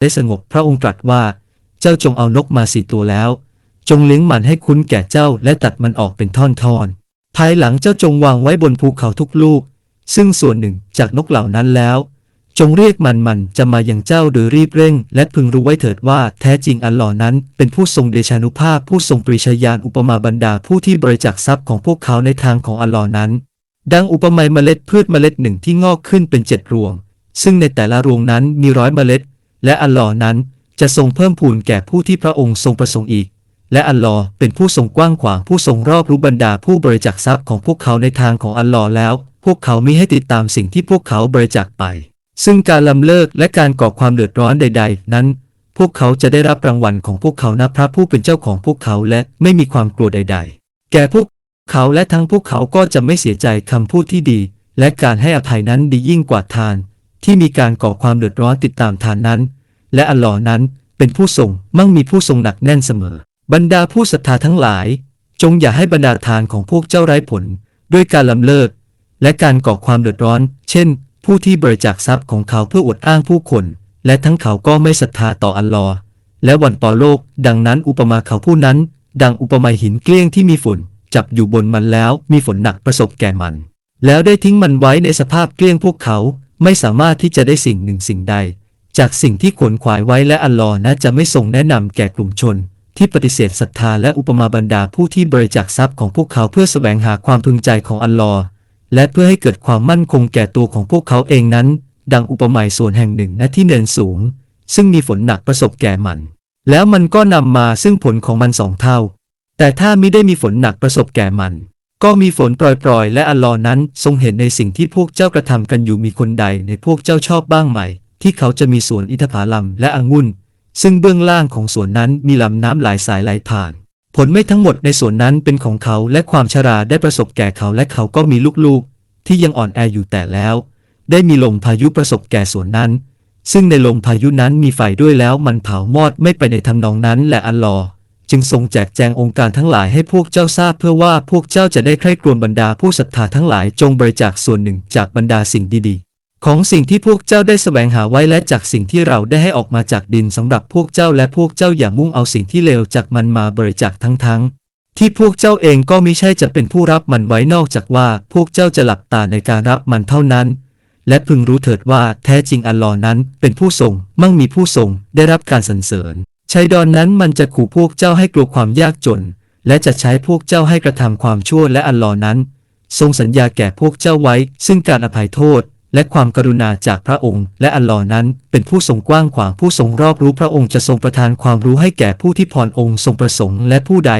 ได้สงบพระองค์ตรัสว่า เจ้าจงเอานกมาสี่ตัวแล้ว จงเลี้ยงมันให้คุ้นแก่เจ้าและตัดมันออกเป็นท่อนๆภายหลังเจ้าจงวางไว้บนภูเขาทุกลูก ซึ่งส่วนหนึ่งจากนกเหล่านั้นแล้ว จงเรียกมันมันจะมาอย่างเจ้าโดยรีบเร่ง และพึงรู้ไว้เถิดว่าแท้จริงอัลลอฮ์นั้น เป็นผู้ทรงเดชานุภาพผู้ทรงปริชญาณอุปมาบรรดาผู้ที่บริจาคทรัพย์ของพวกเขาในทางของอัลลอฮ์นั้น ดังอุปมาเมล็ดพืชเมล็ดหนึ่งที่งอกขึ้นเป็นเจ็ดรวงซึ่งในแต่ละรวงนั้นมีร้อยเมล็ด และอัลลอฮ์นั้นจะทรงเพิ่มพูนแก่ผู้ที่พระองค์ทรงประสงค์อีก และอัลลอฮ์เป็นผู้ทรงกว้างขวางผู้ทรงรอบรู้บรรดาผู้บริจาคทรัพย์ของพวกเขาในทางของอัลลอฮ์แล้ว พวกเขามิให้ติดตามสิ่งที่พวกเขาบริจาคไป ซึ่งการลำเลิกและการก่อความเดือดร้อนใด ๆ นั้น พวกเขาจะได้รับรางวัลของพวกเขานะพระผู้เป็นเจ้าของพวกเขาและไม่มีความกลัวใด ๆ แก่พวกเขาและทั้งพวกเขาก็จะไม่เสียใจคำพูดที่ดี และการให้อภัยนั้นดียิ่งกว่าทาน ที่มีการก่อความเดือดร้อนติดตามทานนั้น และอัลลอฮ์นั้นเป็นผู้ทรงมั่งมีผู้ทรงหนักแน่นเสมอ บรรดาผู้ศรัทธาทั้งหลาย จงอย่าให้บรรดาทานของพวกเจ้าไร้ผล ด้วยการลำเลิก และการก่อความเดือดร้อน เช่น ผู้ที่บริจาคทรัพย์ของเขาเพื่ออวดอ้างผู้คน และทั้งเขาก็ไม่ศรัทธาต่ออัลลอฮ์และวันต่อโลก ดังนั้นอุปมาเขาผู้นั้น ดังอุปมาหินเกลี้ยงที่มีฝนจับอยู่บนมันแล้วมีฝนหนักประสบแก่มัน แล้วได้ทิ้งมันไว้ในสภาพเกลี้ยงพวกเขา ไม่สามารถที่จะได้สิ่งหนึ่งสิ่งใด จากสิ่งที่ขวนขวายไว้และอัลลอฮ์นะจะไม่ทรงแนะนำแก่กลุ่มชน ที่ปฏิเสธศรัทธาและอุปมาบรรดาผู้ที่บริจาคทรัพย์ของพวกเขาเพื่อแสวงหาความพึงใจของอัลลอฮ์และเพื่อให้เกิดความมั่นคงแก่ตัวของพวกเขาเองนั้น ดังอุปมาส่วนแห่งหนึ่งณที่เนินสูง ซึ่งมีฝนหนักประสบแก่มัน แล้วมันก็นำมาซึ่งผลของมันสองเท่า แต่ถ้ามิได้มีฝนหนักประสบแก่มัน ก็มีฝนปล่อยๆ และอัลลอฮ์นั้นทรงเห็นในสิ่งที่พวกเจ้ากระทำกันอยู่มีคนใดในพวกเจ้าชอบบ้างไหม ที่เขาจะมีสวนอินทผลัมและองุ่น ซึ่งเบื้องล่างของสวนนั้นมีลำน้ำหลายสายไหลผ่าน ผลไม่ทั้งหมดในสวนนั้นเป็นของเขาและความชราได้ประสบแก่เขาและเขาก็มีลูกๆ ที่ยังอ่อนแออยู่แต่แล้ว ได้มีลมพายุประสบแก่สวนนั้น ซึ่งในลมพายุนั้นมีไฟด้วยแล้วมันเผามอดไม่ไปในทำนองนั้นและอัลลอฮ์ จึงทรงแจกแจงองค์การทั้งหลายให้พวกเจ้าทราบเพื่อว่าพวกเจ้าจะได้ใคร่ครวญบรรดาผู้ศรัทธาทั้งหลายจงบริจาคส่วนหนึ่งจากบรรดาสิ่งดีๆของสิ่งที่พวกเจ้าได้แสวงหาไว้และจากสิ่งที่เราได้ให้ออกมาจากดินสำหรับพวกเจ้าและพวกเจ้าอย่ามุ่งเอาสิ่งที่เลวจากมันมาบริจาคทั้งๆที่พวกเจ้าเองก็ไมิใช่จะเป็นผู้รับมันไว้นอกจากว่าพวกเจ้าจะหลับตาในการรับมันเท่านั้น และพึงรู้เถิดว่าแท้จริงอัลลอฮ์นั้นเป็นผู้ทรง มั่งมีผู้ทรงได้รับการสรรเสริญ ชัยดอนนั้นมันจะขู่พวกเจ้าให้กลัวความยากจน และจะใช้พวกเจ้าให้กระทำความชั่วและอัลลอฮ์นั้น ทรงสัญญาแก่พวกเจ้าไว้ ซึ่งการอภัยโทษ และความกรุณาจากพระองค์ และอัลลอฮ์นั้น เป็นผู้ทรงกว้างขวางผู้ทรงรอบรู้พระองค์จะทรงประทานความรู้ให้แก่ผู้ที่พรองค์ทรงประสงค์และผู้ใด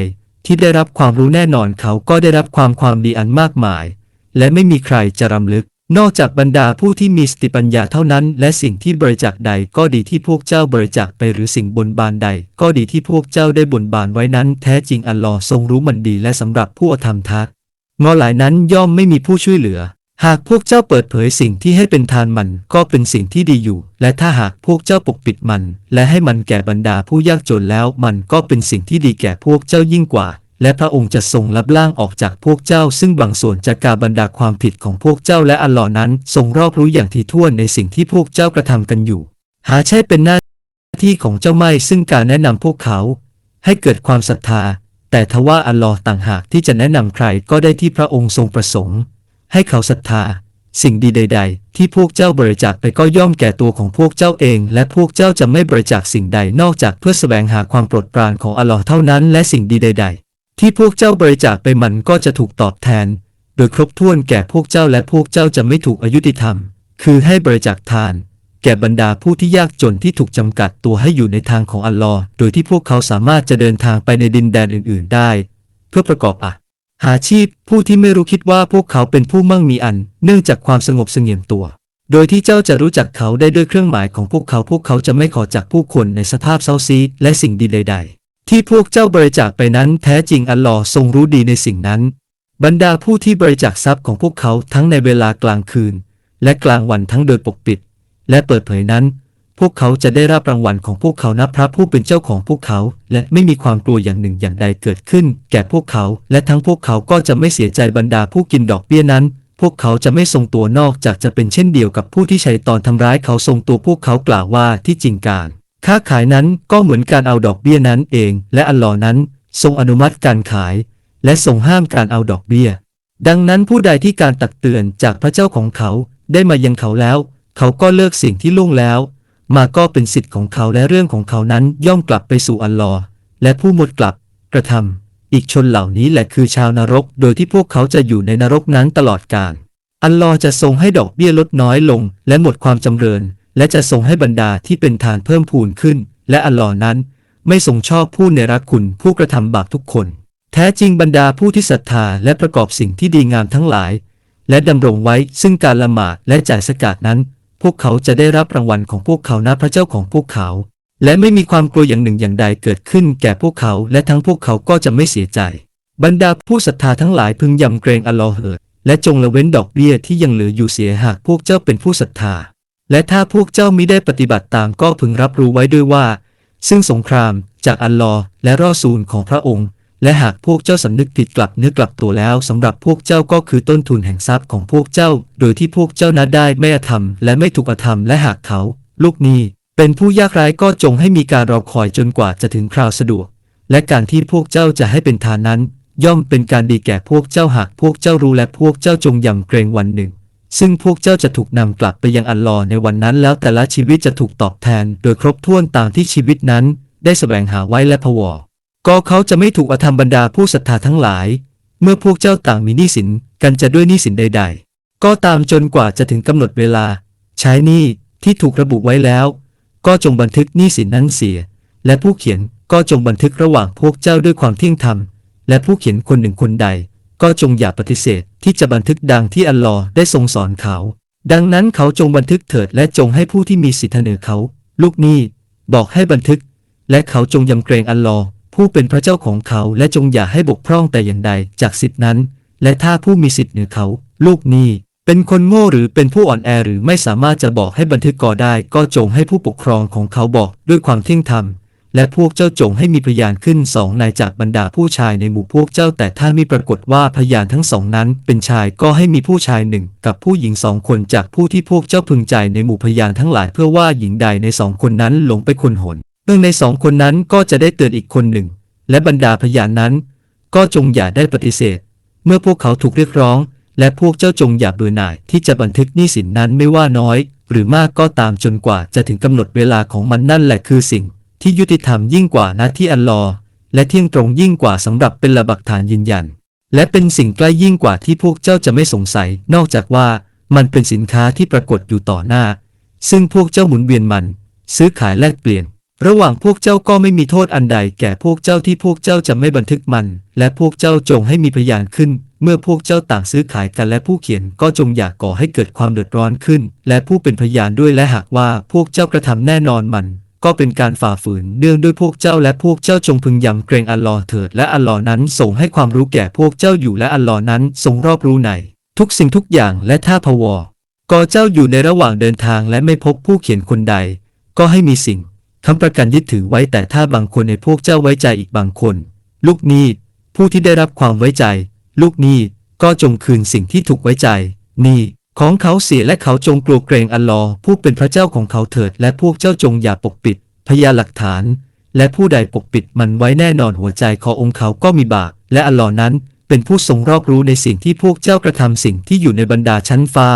ที่ได้รับความรู้แน่นอนเขาก็ได้รับความความดีอันมากมาย และไม่มีใครจะรำลึก นอกจากบรรดาผู้ที่มีสติปัญญาเท่านั้น และสิ่งที่บริจาคใดก็ดีที่พวกเจ้าบริจาคไปหรือสิ่งบนบานใด ก็ดีที่พวกเจ้าได้บนบานไว้นั้น แท้จริงอัลลอฮ์ทรงรู้มันดีและสำหรับผู้อธรรมทักงอหลายนั้นย่อมไม่มีผู้ช่วยเหลือ หากพวกเจ้าเปิดเผยสิ่งที่ให้เป็นทานมันก็เป็นสิ่งที่ดีอยู่ และถ้าหากพวกเจ้าปกปิดมัน และให้มันแก่บรรดาผู้ยากจนแล้วมันก็เป็นสิ่งที่ดีแก่พวกเจ้ายิ่งกว่า และพระองค์จะทรงรับล่างออกจากพวกเจ้า ซึ่งบางส่วนจากการบรรดาความผิดของพวกเจ้าและอัลลอฮ์นั้น ทรงรอบรู้อย่างถี่ถ้วนในสิ่งที่พวกเจ้ากระทำกันอยู่ หาใช่เป็นหน้าที่ของเจ้าไม่ซึ่งการแนะนำพวกเขา ให้เกิดความศรัทธา แต่ทว่าอัลลอฮ์ต่างหากที่จะแนะนำใครก็ได้ที่พระองค์ทรงประสงค์ ให้เขาศรัทธา สิ่งดีใด ๆ ที่พวกเจ้าบริจาคไปก็ย่อมแก่ตัวของพวกเจ้าเอง และพวกเจ้าจะไม่บริจาคสิ่งใดนอกจากเพื่อแสวงหาความโปรดปรานของอัลลอฮ์เท่านั้น และสิ่งดีใด ๆ ที่พวกเจ้าบริจาคไปมันก็จะถูกตอบแทน โดยครบถ้วนแก่พวกเจ้าและพวกเจ้าจะไม่ถูกอายุติธรรม คือให้บริจาคทาน แก่บรรดาผู้ที่ยากจนที่ถูกจำกัดตัวให้อยู่ในทางของอัลลอฮ์โดยที่พวกเขาสามารถจะเดินทางไปในดินแดนอื่น ๆ ได้ เพื่อประกอบอะหาชีพผู้ที่ไม่รู้คิดว่าพวกเขาเป็นผู้มั่งมีอัน เนื่องจากความสงบเสงี่ยมตัว โดยที่เจ้าจะรู้จักเขาได้ด้วยเครื่องหมายของพวกเขาพวกเขาจะไม่ขอจากผู้คนในสภาพเศร้าซีและสิ่งดีใดๆ ที่พวกเจ้าบริจาคไปนั้นแท้จริงอัลลอฮ์ทรงรู้ดีในสิ่งนั้น บรรดาผู้ที่บริจาคทรัพย์ของพวกเขาทั้งในเวลากลางคืน และกลางวันทั้งโดยปกปิด และเปิดเผยนั้น พวกเขาจะได้รับรางวัลของพวกเขานะพระผู้เป็นเจ้าของพวกเขา และไม่มีความกลัวอย่างหนึ่งอย่างใดเกิดขึ้น แก่พวกเขา และทั้งพวกเขาก็จะไม่เสียใจบรรดาผู้กินดอกเบี้ยนั้นพวกเขาจะไม่ทรงตัวนอกจากจะเป็นเช่นเดียวกับผู้ที่ใช้ตอนทำร้ายเขาทรงตัวพวกเขากล่าวว่าที่จริงการ ค้าขายนั้นก็เหมือนการเอาดอกเบี้ยนั้นเอง และอัลลอฮ์นั้น ทรงอนุมัติการขาย และทรงห้ามการเอาดอกเบี้ย ดังนั้นผู้ใดที่การตักเตือนจากพระเจ้าของเขาได้มายังเขาแล้ว เขาก็เลิกสิ่งที่ล่วงแล้ว มาก็เป็นสิทธิ์ของเขาและเรื่องของเขานั้นย่อมกลับไปสู่อัลลอฮ์และผู้หมดกลับ กระทำอีกชนเหล่านี้แหละคือชาวนรก โดยที่พวกเขาจะอยู่ในนรกนั้นตลอดกาลอัลลอฮ์จะทรงให้ดอกเบี้ยลดน้อยลง และหมดความจำเริญ และจะทรงให้บรรดาที่เป็นทานเพิ่มพูนขึ้น และอัลลอฮ์นั้น ไม่ทรงชอบผู้เนรคุณผู้กระทำบาปทุกคน แท้จริงบรรดาผู้ที่ศรัทธาและประกอบสิ่งที่ดีงามทั้งหลาย และดำรงไว้ซึ่งการละหมาดและจ่ายสกาดนั้น พวกเขาจะได้รับรางวัลของพวกเขานะพระเจ้าของพวกเขา และไม่มีความกลัวอย่างหนึ่งอย่างใดเกิดขึ้นแก่พวกเขาและทั้งพวกเขาก็จะไม่เสียใจ บรรดาผู้ศรัทธาทั้งหลายพึงยำเกรงอัลลอฮ์เถิดและจงละเว้นดอกเบี้ยที่ยังเหลืออยู่เสียหากพวกเจ้าเป็นผู้ศรัทธา และถ้าพวกเจ้ามิได้ปฏิบัติตามก็พึงรับรู้ไว้ด้วยว่า ซึ่งสงครามจากอัลลอฮ์และรอซูลของพระองค์ และหากพวกเจ้าสำนึกผิดกลับเนื้อกลับตัวแล้วสำหรับพวกเจ้าก็คือต้นทุนแห่งทรัพย์ของพวกเจ้า โดยที่พวกเจ้านั้นได้ไม่อธรรมและไม่ถูกอธรรมและหากเขา ลูกนี้เป็นผู้ยากไร้ก็จงให้มีการรอคอยจนกว่าจะถึงคราวสะดวก และการที่พวกเจ้าจะให้เป็นทานนั้น ย่อมเป็นการดีแก่พวกเจ้าหากพวกเจ้ารู้และพวกเจ้าจงยำเกรงวันหนึ่ง ซึ่งพวกเจ้าจะถูกนำกลับไปยังอัลลอฮ์ในวันนั้น แล้วแต่ละชีวิตจะถูกตอบแทน โดยครบถ้วนตามที่ชีวิตนั้น ได้แสวงหาไว้และพวอก็เขาจะไม่ถูกอธรรมบรรดาผู้ศรัทธาทั้งหลาย เมื่อพวกเจ้าต่างมีหนี้สินกันจะด้วยหนี้สินใด ๆ ก็ตามจนกว่าจะถึงกำหนดเวลา ใช้หนี้ที่ถูกระบุไว้แล้ว ก็จงบันทึกหนี้สินนั้นเสีย และผู้เขียนก็จงบันทึกระหว่างพวกเจ้าด้วยความเที่ยงธรรม และผู้เขียนคนหนึ่งคนใด ก็จงอย่าปฏิเสธที่จะบันทึกดังที่อัลลอฮ์ได้ทรงสอนเขา ดังนั้นเขาจงบันทึกเถิดและจงให้ผู้ที่มีสิทธิเสนอเขา ลูกหนี้บอกให้บันทึก และเขาจงยำเกรงอัลลอฮ์ผู้เป็นพระเจ้าของเขาและจงอย่าให้บกพร่องแต่อย่างใดจากสิทธินั้น และถ้าผู้มีสิทธิเหนือเขา ลูกหนี้เป็นคนโง่หรือเป็นผู้อ่อนแอหรือไม่สามารถจะบอกให้บันทึกก่อได้ ก็จงให้ผู้ปกครองของเขาบอกด้วยความเที่ยงธรรม และพวกเจ้าจงให้มีพยานขึ้นสองนายจากบรรดาผู้ชายในหมู่พวกเจ้าแต่ถ้ามีปรากฏว่าพยานทั้งสองนั้นเป็นชายก็ให้มีผู้ชายหนึ่งกับผู้หญิงสองคนจากผู้ที่พวกเจ้าพึงใจในหมู่พยานทั้งหลายเพื่อว่าหญิงใดในสองคนนั้นหลงไปคนหนหนึ่งในสองคนนั้นก็จะได้เตือนอีกคนหนึ่ง และบรรดาพยานนั้น ก็จงอย่าได้ปฏิเสธ เมื่อพวกเขาถูกเรียกร้อง และพวกเจ้าจงอย่าเบื่อหน่ายที่จะบันทึกหนี้สินนั้นไม่ว่าน้อย หรือมากก็ตามจนกว่าจะถึงกำหนดเวลาของมันนั่นแหละคือสิ่ง ที่ยุติธรรมยิ่งกว่านะที่อัลลอฮ์และเที่ยงตรงยิ่งกว่าสำหรับเป็นระบักฐานยืนยัน และเป็นสิ่งใกล้ยิ่งกว่าที่พวกเจ้าจะไม่สงสัย นอกจากว่ามันเป็นสินค้าที่ปรากฏอยู่ต่อหน้า ซึ่งพวกเจ้าหมุนเวียนมัน ซื้อขายแลกเปลี่ยน ระหว่างพวกเจ้าก็ไม่มีโทษอันใดแก่พวกเจ้าที่พวกเจ้าจะไม่บันทึกมัน และพวกเจ้าจงให้มีพยานขึ้น เมื่อพวกเจ้าต่างซื้อขายกันและผู้เขียนก็จงอย่าก่อให้เกิดความเดือดร้อนขึ้น และผู้เป็นพยานด้วยและหากว่าพวกเจ้ากระทำแน่นอนมัน ก็เป็นการฝ่าฝืนเนื่องด้วยพวกเจ้าและพวกเจ้าจงพึงยำเกรงอัลลอฮ์เถิดและอัลลอฮ์นั้นทรงให้ความรู้แก่พวกเจ้าอยู่และอัลลอฮ์นั้นทรงรอบรู้ในทุกสิ่งทุกอย่างและถ้าพวก็เจ้าอยู่ในระหว่างเดินทางและไม่พบผู้เขียนคนใด ก็ให้มีสิ่งคำประกันยึดถือไว้แต่ถ้าบางคนในพวกเจ้าไว้ใจอีกบางคน ลูกนี้ผู้ที่ได้รับความไว้ใจ ลูกนี้ก็จงคืนสิ่งที่ถูกไว้ใจ นี้ ของเขาเสียและเขาจงกลัวเกรงอัลลอฮ์ผู้เป็นพระเจ้าของเขาเถิด และพวกเจ้าจงอย่าปกปิด พยานหลักฐาน และผู้ใดปกปิดมันไว้แน่นอนหัวใจขององค์เขาก็มีบาปและอัลลอฮ์นั้น เป็นผู้ทรงรอบรู้ในสิ่งที่พวกเจ้ากระทำสิ่งที่อยู่ในบรรดาชั้นฟ้า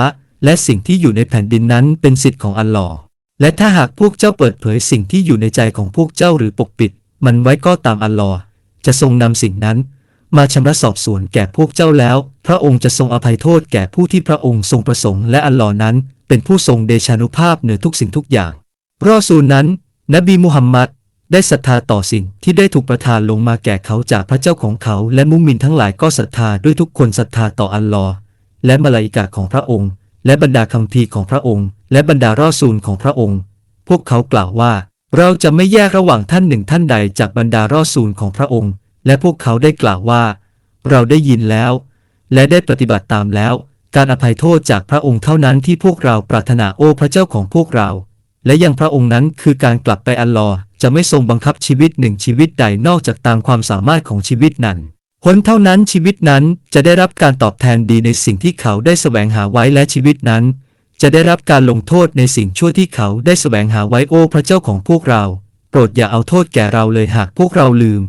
และสิ่งที่อยู่ในแผ่นดินนั้นเป็นสิทธิ์ของอัลลอฮ์และถ้าหากพวกเจ้าเปิดเผยสิ่งที่อยู่ในใจของพวกเจ้าหรือปกปิด มันไว้ก็ตามอัลลอฮ์จะทรงนำสิ่งนั้น มาชำระสอบสวนแก่พวกเจ้าแล้ว พระองค์จะทรงอภัยโทษแก่ผู้ที่พระองค์ทรงประสงค์และอัลลอฮ์นั้น เป็นผู้ทรงเดชานุภาพเหนือทุกสิ่งทุกอย่างรอซูลนั้น นบีมุฮัมมัดได้ศรัทธาต่อสิ่งที่ได้ถูกประทานลงมาแก่เขาจากพระเจ้าของเขา และมุมินทั้งหลายก็ศรัทธาด้วยทุกคนศรัทธาต่ออัลลอฮ์และมลาอิกาของพระองค์ และบรรดาคำพีของพระองค์ และบรรดารอซูลของพระองค์ พวกเขากล่าวว่า เราจะไม่แยกระหว่างท่านหนึ่งท่านใดจากบรรดารอซูลของพระองค์ และพวกเขาได้กล่าวว่า เราได้ยินแล้ว และได้ปฏิบัติตามแล้ว การอภัยโทษจากพระองค์เท่านั้นที่พวกเราปรารถนาโอ้พระเจ้าของพวกเรา และยังพระองค์นั้นคือการกลับไปอัลลอฮ์จะไม่ทรงบังคับชีวิตหนึ่งชีวิตใดนอกจากตามความสามารถของชีวิตนั้นผลเท่านั้นชีวิตนั้นจะได้รับการตอบแทนดีในสิ่งที่เขาได้แสวงหาไว้และชีวิตนั้น จะได้รับการลงโทษในสิ่งชั่วที่เขาได้แสวงหาไว้โอ้พระเจ้าของพวกเรา โปรดอย่าเอาโทษแก่เราเลยหากพวกเราลืม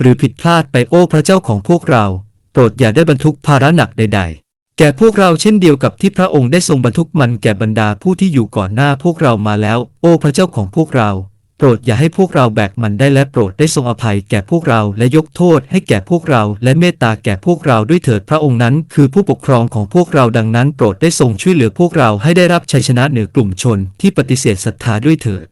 หรือผิดพลาดไปโอ้พระเจ้าของพวกเรา โปรดอย่าได้บรรทุกภาระหนักใด ๆ แก่พวกเราเช่นเดียวกับที่พระองค์ได้ทรงบรรทุกมันแก่บรรดาผู้ที่อยู่ก่อนหน้าพวกเรามาแล้ว โอ้พระเจ้าของพวกเรา โปรดอย่าให้พวกเราแบกมันได้และโปรดได้ทรงอภัยแก่พวกเราและยกโทษให้แก่พวกเราและเมตตาแก่พวกเราด้วยเถิดพระองค์นั้น คือผู้ปกครองของพวกเราดังนั้น โปรดได้ทรงช่วยเหลือพวกเราให้ได้รับชัยชนะเหนือกลุ่มชนที่ปฏิเสธศรัทธาด้วยเถิด